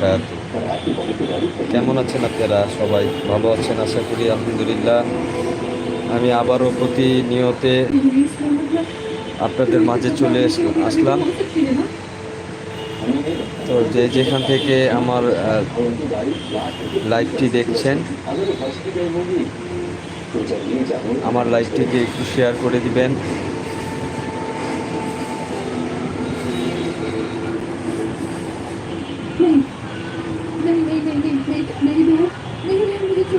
বারাকাতু কেমন আছেন আপনারা? সবাই ভালো আছেন আশা করি আলহামদুলিল্লাহ। আমি আবারও প্রতিনিয়তে আপনাদের মাঝে চলে আসলাম। তো যে যেখান থেকে আমার আহ, লাইভটি দেখছেন আমার লাইভটিকে একটু শেয়ার করে দিবেন।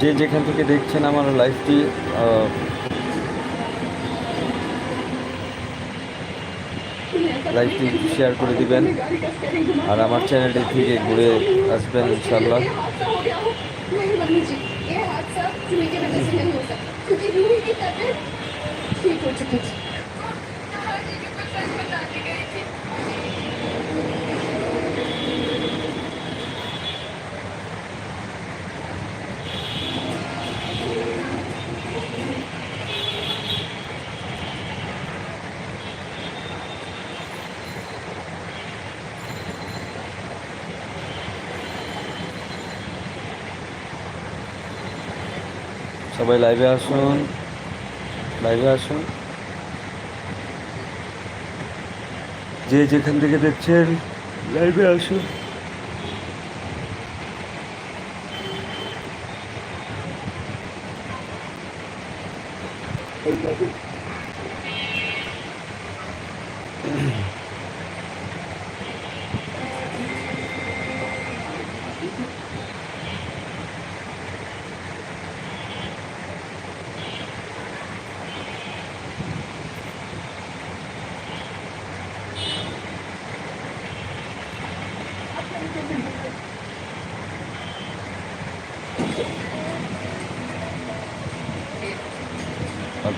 যে যেখান থেকে দেখছেন আমার লাইভটি আহ, লাইভটি শেয়ার করে দিবেন আর আমার চ্যানেলটি থেকে ঘুরে আসবেন ইনশাল্লাহ मेहरबानी जी ये हादसा चूहे की वजह से नहीं हो सकता क्योंकि रूही की तबीयत ठीक हो चुकी थी সবাই লাইভে আসুন। লাইভে আসুন। যে যেখান থেকে দেখছেন লাইভে আসুন।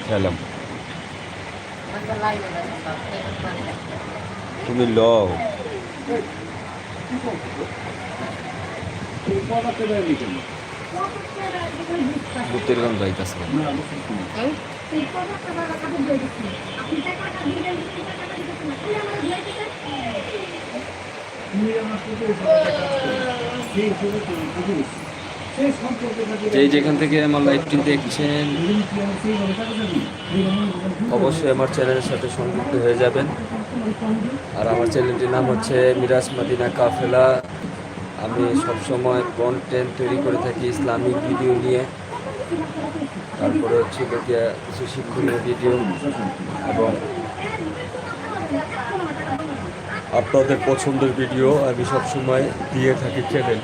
খেলাম তুমি লও। ভূতের গান গাইতেছে। যেই যেখান থেকে আমার লাইভটি দেখছেন, অবশ্যই আমার চ্যানেলের সাথে সংযুক্ত হয়ে যাবেন। আর আমার চ্যানেলটির নাম হচ্ছে মিরাজ মাদিনা কাফেলা। আমি সবসময় কন্টেন্ট তৈরি করে থাকি ইসলামিক ভিডিও নিয়ে। তারপরে হচ্ছে কিছু শিক্ষণীয় ভিডিও এবং আপনাদের পছন্দের ভিডিও আমি সবসময় দিয়ে থাকি চ্যানেল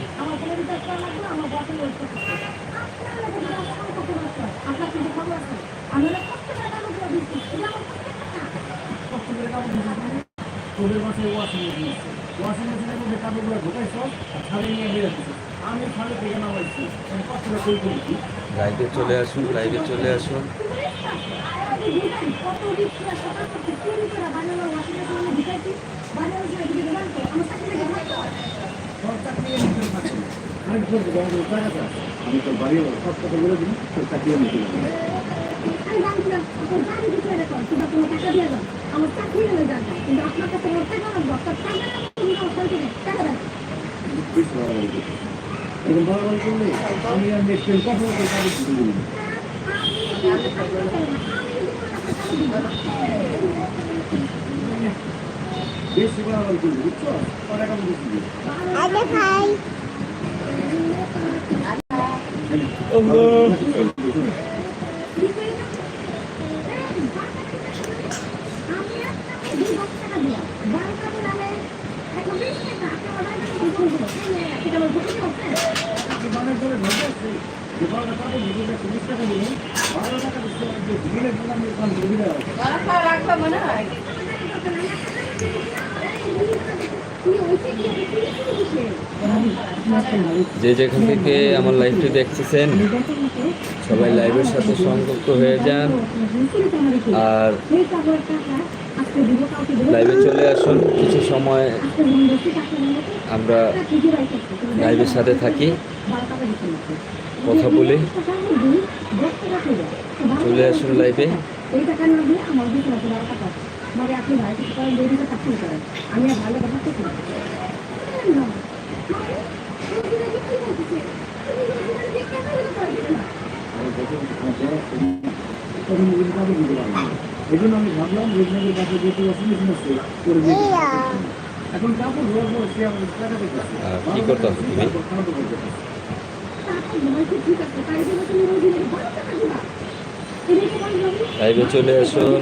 লাইভে চলে আসুন লাইভে চলে আসুন আমি বাড়ি সব কথা বলে তোর চাকরি আমি করে আমার চাকরি হয়ে যাবে কিন্তু আপনার কাছে আমার টাকা লাগবে আপনার টাকা লাগবে টাকা দেন বেশ আমি। বেশি বাড়াবাড়ি করবি বুঝছ? পরে টাকা বুঝবি আগে ভাই। দোকানের যে যেখান থেকে আমার লাইভটি দেখতেছেন সবাই লাইভের সাথে সংযুক্ত হয়ে যান। আর লাইভে চলে আসুন। কিছু সময় আমরা লাইভের সাথে থাকি। কথা বলি। চলে আসুন লাইভে আমি এই জন্য আমি ভাবলাম রোজনাদের কাছে যেতে অসুবিধা হচ্ছে করে দিয়ে এখন কাপড় ধোয়ার পর সে আমার টাকা আর কি করতে হবে তুমি? তারপর খাওয়াতে বলতেছে। ঠিক আছে তাই জন্য তুমি রোজ দিলে বারো টাকা দিবা তুমি কি বলব লাইভে চলে আসুন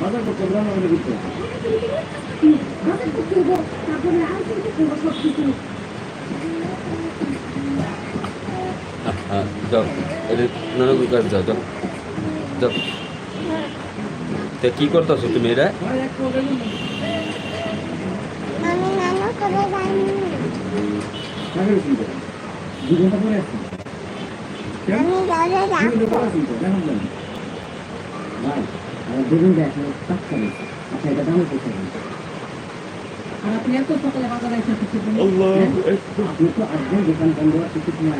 বাজার করতে করতে হব তারপরে আর কিন্তু করব সব কিছু হ্যাঁ যাও এটা নানকুর যাও যাও যাও তা কি করতেছো তুমি এটা। আমি বেগুন এটা দামে করতে হবে। আর আপনি এত সকালে বাজারে আপনি তো দোকান বন্ধ কিছু না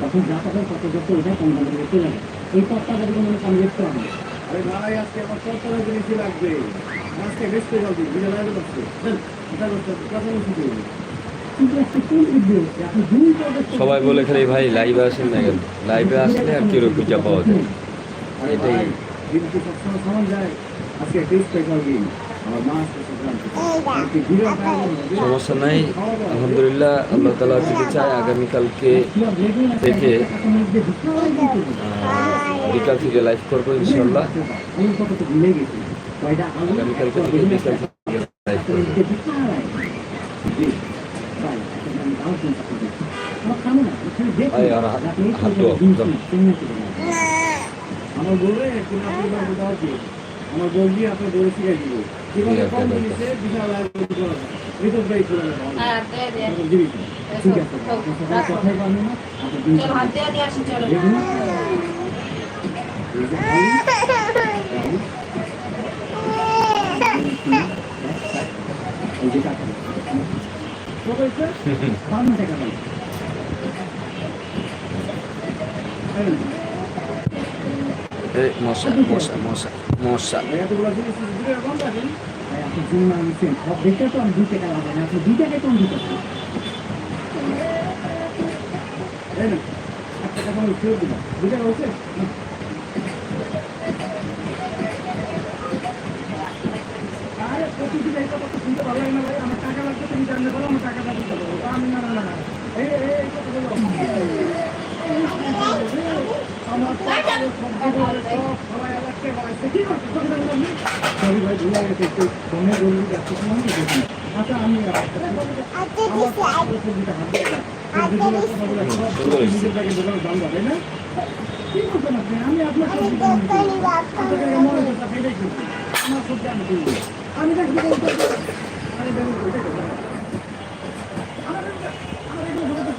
তখন যা পাবেন কম দামে যাবে এই যদি কম হবে আরে ভাই আজকে আমার লাগবে আজকে বুঝে লাগবে সবাই বলে খালি ভাই লাইভে আসেন না কেন লাইভে আসলে আর কি খুঁজা পাওয়া যায় এটাই। সবসময় সামান যায় আজকে সমস্যা নাই আলহামদুলিল্লাহ আল্লাহ তালা যদি চায় আগামীকালকে থেকে বিকাল থেকে লাইভ করব ইনশাল্লাহ আগামীকালকে থেকে বিকাল থেকে লাইভ করব আর হাত-। আমার বলবে তুমি আপনি বাবু দাও কি? আমার বলবি আপনার দৌড়ে শিখাই দিব জীবনে কম জিনিসে বিশাল আর এই তো ব্রেক করে হ্যাঁ দে দে। ঠিক আছে আপনার কথাই বলব না আপনি দিন মশা মশা মশা মশা আমি টাকা লাগবে তুমি জানলে বলো আমার টাকাটা দিতে পারব আমি না না না এই আমি কিনবো আমি দেখবি আরে দেখুন ওইটাই করবেন। আমার এটা- আমার এটা ঢুকে তো ঠিক আছে।